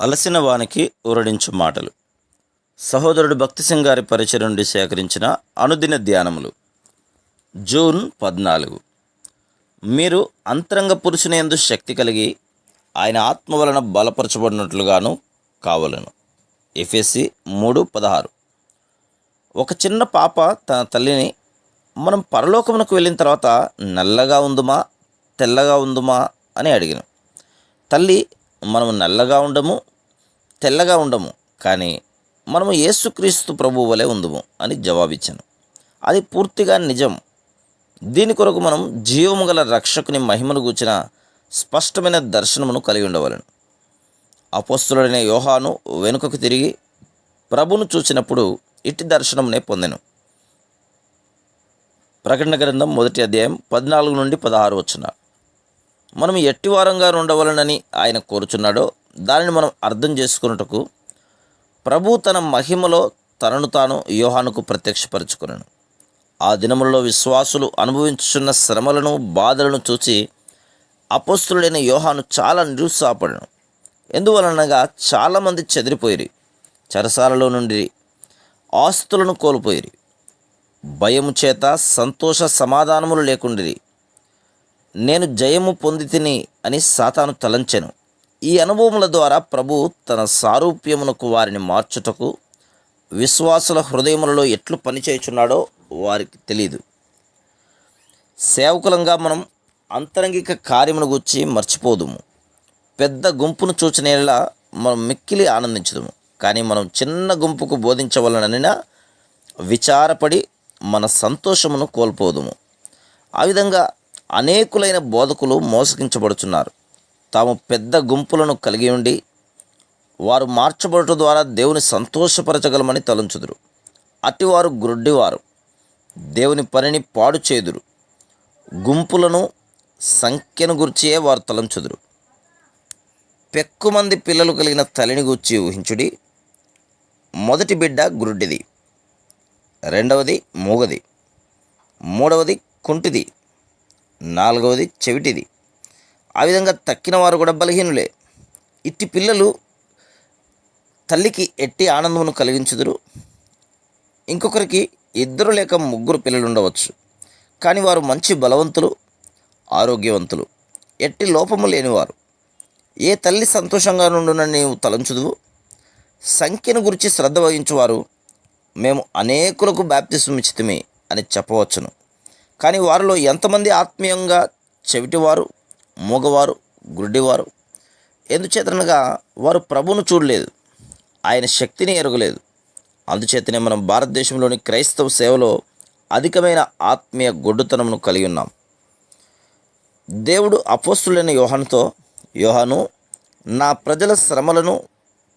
అలసిన వానికి ఊరడించు మాటలు. సహోదరుడు భక్తి సింగ్ గారి పరిచయం నుండి సేకరించిన అనుదిన ధ్యానములు. జూన్ పద్నాలుగు. మీరు అంతరంగ పురుషునేందు శక్తి కలిగి ఆయన ఆత్మ వలన బలపరచబడినట్లుగాను కావలను. ఎఫ్ఎస్సి మూడు పదహారు. ఒక చిన్న పాప తన తల్లిని మనం పరలోకమునకు వెళ్ళిన తర్వాత నల్లగా ఉందుమా తెల్లగా ఉందుమా? అని అడిగిన. తల్లి మనము నల్లగా ఉండము తెల్లగా ఉండము కానీ మనము యేసుక్రీస్తు ప్రభు వలె ఉందుము అని జవాబిచ్చాను. అది పూర్తిగా నిజం. దీని కొరకు మనం జీవము గల రక్షకుని మహిమను గూర్చిన స్పష్టమైన దర్శనమును కలిగి ఉండవలను. అపోస్తులుడైన యోహాను వెనుకకు తిరిగి ప్రభును చూసినప్పుడు ఇట్టి దర్శనమునే పొందెను. ప్రకటన గ్రంథం మొదటి అధ్యాయం పద్నాలుగు నుండి పదహారు వచ్చిన. మనం ఎట్టివారంగా ఉండవలనని ఆయన కోరుచున్నాడో దానిని మనం అర్థం చేసుకున్నటకు ప్రభు తన మహిమలో తనను తాను యోహానుకు ప్రత్యక్షపరచుకున్నాను ఆ దినములలో విశ్వాసులు అనుభవించున్న శ్రమలను బాధలను చూచి అపోస్తుడైన యోహాను చాలా నిరుత్సాహపడను ఎందువలనగా చాలామంది చెదిరిపోయిరి చెరసాలలో నుండి ఆస్తులను కోల్పోయిరి భయము చేత సంతోష సమాధానములు లేకుండిరి. నేను జయము పొంది తిని అని సాతాను తలంచెను. ఈ అనుభవముల ద్వారా ప్రభు తన సారూప్యమునకు వారిని మార్చుటకు విశ్వాసుల హృదయములలో ఎట్లు పనిచేయుచున్నాడో వారికి తెలియదు సేవకులంగా మనం అంతరంగిక కార్యమును గుర్చి మర్చిపోదుము. పెద్ద గుంపును చూచినేలా మనం మిక్కిలి ఆనందించదుము. కానీ మనం చిన్న గుంపుకు బోధించవలననినా విచారపడి మన సంతోషమును కోల్పోదుము. ఆ విధంగా అనేకులైన బోధకులు మోసగించబడుచున్నారు. తాము పెద్ద గుంపులను కలిగి ఉండి వారు మార్చబడటం ద్వారా దేవుని సంతోషపరచగలమని తలంచుదురు. అటివారు గ్రొడ్డివారు దేవుని పనిని పాడు చేదురు. గుంపులను సంఖ్యను గుర్చియే వారు తలంచుదురు. పెక్కుమంది పిల్లలు కలిగిన తల్లిని గూర్చి ఊహించుడి. మొదటి బిడ్డ గురుడ్డిది రెండవది మూగది మూడవది కుంటిది నాలుగవది చెవిటిది. ఆ విధంగా తక్కిన వారు కూడా బలహీనులే. ఇట్టి పిల్లలు తల్లికి ఎట్టి ఆనందమును కలిగించుదురు. ఇంకొకరికి ఇద్దరు లేక ముగ్గురు పిల్లలు ఉండవచ్చు కానీ వారు మంచి బలవంతులు ఆరోగ్యవంతులు. ఎట్టి లోపము లేనివారు. ఏ తల్లి సంతోషంగా నుండునని నీవు తలంచుదువు? సంఖ్యను గురించి శ్రద్ధ వహించువారు మేము అనేకులకు బ్యాప్తిసం ఇచ్చితమే అని చెప్పవచ్చును. కానీ వారిలో ఎంతమంది ఆత్మీయంగా చెవిటివారు? మూగవారు గుడ్డివారు. ఎందుచేతనగా వారు ప్రభును చూడలేదు ఆయన శక్తిని ఎరగలేదు. అందుచేతనే మనం భారతదేశంలోని క్రైస్తవ సేవలో అధికమైన ఆత్మీయ గొడ్డుతనమును కలిగి ఉన్నాం. దేవుడు అపోస్తులైన యోహానుతో యోహాను నా ప్రజల శ్రమలను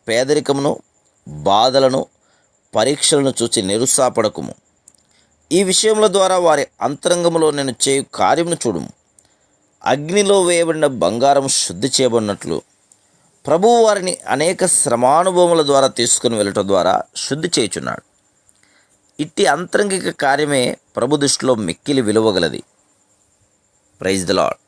పేదరికమును బాధలను పరీక్షలను చూచి నిరుత్సాహపడకుము. ఈ విషయముల ద్వారా వారి అంతరంగంలో నేను చేయు కార్యమును చూడుము. అగ్నిలో వేయబడిన బంగారం శుద్ధి చేయబడినట్లు ప్రభువు వారిని అనేక శ్రమానుభవముల ద్వారా తీసుకుని వెళ్ళటం ద్వారా శుద్ధి చేయుచున్నాడు. ఇట్టి అంతరంగిక కార్యమే ప్రభు దృష్టిలో మిక్కిలి విలువగలది. Praise the lord